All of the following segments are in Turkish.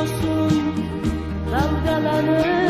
yosun Dalgalanır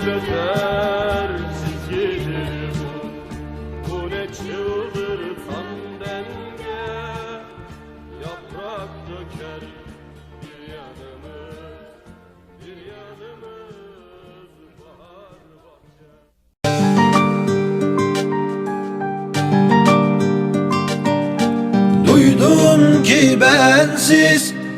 Bu ne beter çizgidir bu Bu ne çıldırtan denge. Yaprak döker bir yanımız Bir yanımız bahar bahçe. Duydum ki bensiz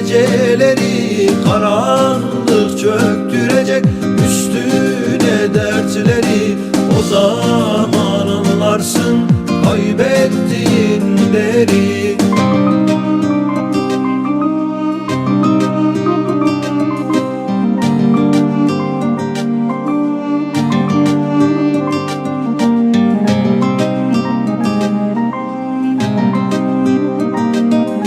geceleri Karanlık çöktürecek üstüne dertleri Ozan